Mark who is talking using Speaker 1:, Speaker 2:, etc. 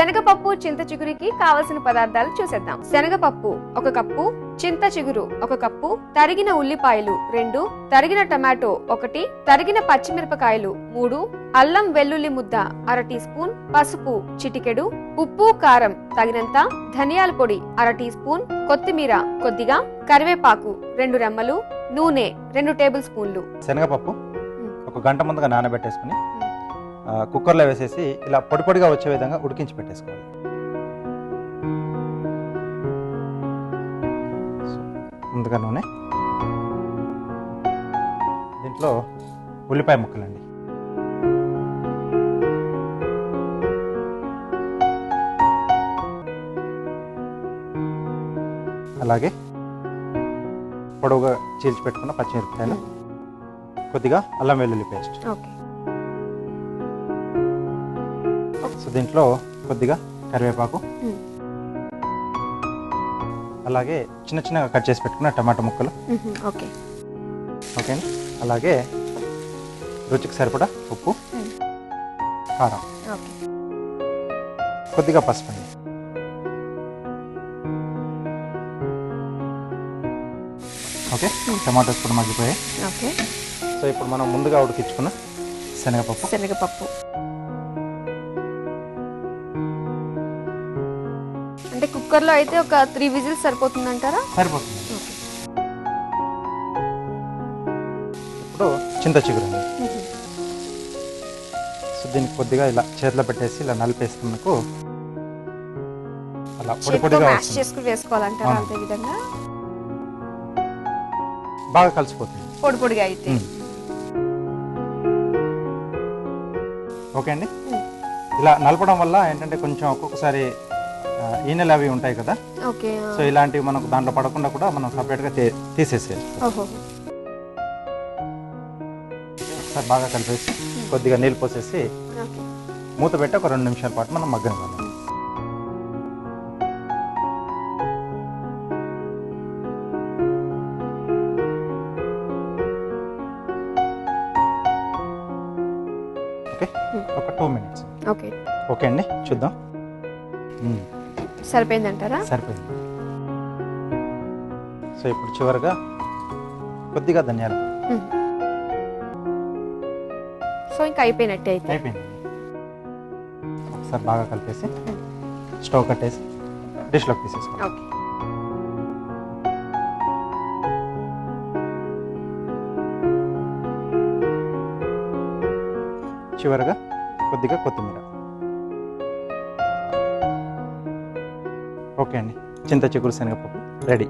Speaker 1: శనగపప్పు చింత చిగురికి కావలసిన పదార్థాలు చూసేద్దాం. శనగపప్పు ఒక కప్పు చింత చిగురు ఒక కప్పు తరిగిన ఉల్లిపాయలు రెండు తరిగిన టమాటో ఒకటి తరిగిన పచ్చిమిరపకాయలు మూడు అల్లం వెల్లుల్లి ముద్ద అర టీ స్పూన్ పసుపు చిటికెడు ఉప్పు కారం తగినంత ధనియాల పొడి అర టీ స్పూన్ కొత్తిమీర కొద్దిగా కరివేపాకు రెండు రెమ్మలు నూనె రెండు టేబుల్ స్పూన్లు.
Speaker 2: శనగపప్పు ఒక గంట ముందుగా నానబెట్టేసుకుని కుక్కర్లో వేసేసి ఇలా పొడిపొడిగా వచ్చే విధంగా ఉడికించి పెట్టేసుకోవాలి. ముందుగా నూనె. దీంట్లో ఉల్లిపాయ ముక్కలండి. అలాగే పొడవుగా చీల్చి పెట్టుకున్న పచ్చిమిరపకాయలు. కొద్దిగా అల్లం వెల్లుల్లి పేస్ట్.
Speaker 1: ఓకే.
Speaker 2: సో దీంట్లో కొద్దిగా కరివేపాకు. అలాగే చిన్న చిన్నగా కట్ చేసి పెట్టుకున్న టమాటా ముక్కలు.
Speaker 1: ఓకే.
Speaker 2: ఓకే అలాగే రుచికి సరిపడా ఉప్పు. కారం. కొద్దిగా పసుపు అండి. ఓకే. టమాటోస్ కూడా మగ్గిపోయాయి.
Speaker 1: ఓకే.
Speaker 2: సో ఇప్పుడు మనం ముందుగా ఉడికించుకున్న శనగపప్పు.
Speaker 1: శనగపప్పు. అంటే కుక్కర్లో అయితే ఒక త్రీ విజిల్స్ సరిపోతుందంటారా?
Speaker 2: సరిపోతుంది.
Speaker 1: ఓకే.
Speaker 2: ఇప్పుడు చింత చిగురు సో దీనికి కొద్దిగా ఇలా చేతిలో పెట్టేసి ఇలా నలిపేస్తున్నకు అలా పొడి పొడిగా
Speaker 1: మ్యాష్
Speaker 2: వస్తుంది.
Speaker 1: చేసుకుని వేసుకోవాలంటారా
Speaker 2: అవును.
Speaker 1: అంతే విధంగా?
Speaker 2: బాగా కలిసిపోతుంది.
Speaker 1: పొడి పొడిగా అయితే.
Speaker 2: ఓకే అండి. ఇలా నలపడం వల్ల ఏంటంటే కొంచెం ఒక్కొక్కసారి ఈనెలు అవి ఉంటాయి కదా?
Speaker 1: ఓకే.
Speaker 2: సో ఇలాంటివి మనకు దాంట్లో పడకుండా కూడా మనం సపరేట్గా తీసేసేయాలి
Speaker 1: ఓహో.
Speaker 2: ఒకసారి బాగా కలిపేసి కొద్దిగా నీళ్ళు పోసేసి మూత పెట్టి ఒక రెండు నిమిషాల పాటు మనం మగ్గనివ్వాలి ఓకే? ఒక టూ మినిట్స్.
Speaker 1: ఓకే.
Speaker 2: ఓకే అండి చూద్దాం.
Speaker 1: సరిపోయిందంటారా?
Speaker 2: సరిపోయింది. సో ఇప్పుడు చివరిగా కొద్దిగా ధనియాలు.
Speaker 1: సో ఇంకా అయిపోయినట్టే అయితే.
Speaker 2: అయిపోయింది. ఒకసారి బాగా కలిపేసి స్టవ్ కట్టేసి డిష్లోకి తీసేసుకోండి
Speaker 1: ఓకే.
Speaker 2: చివరిగా కొద్దిగా కొత్తిమీర. ఓకే అండి. చింత చిగురు శనగపప్పు. రెడీ.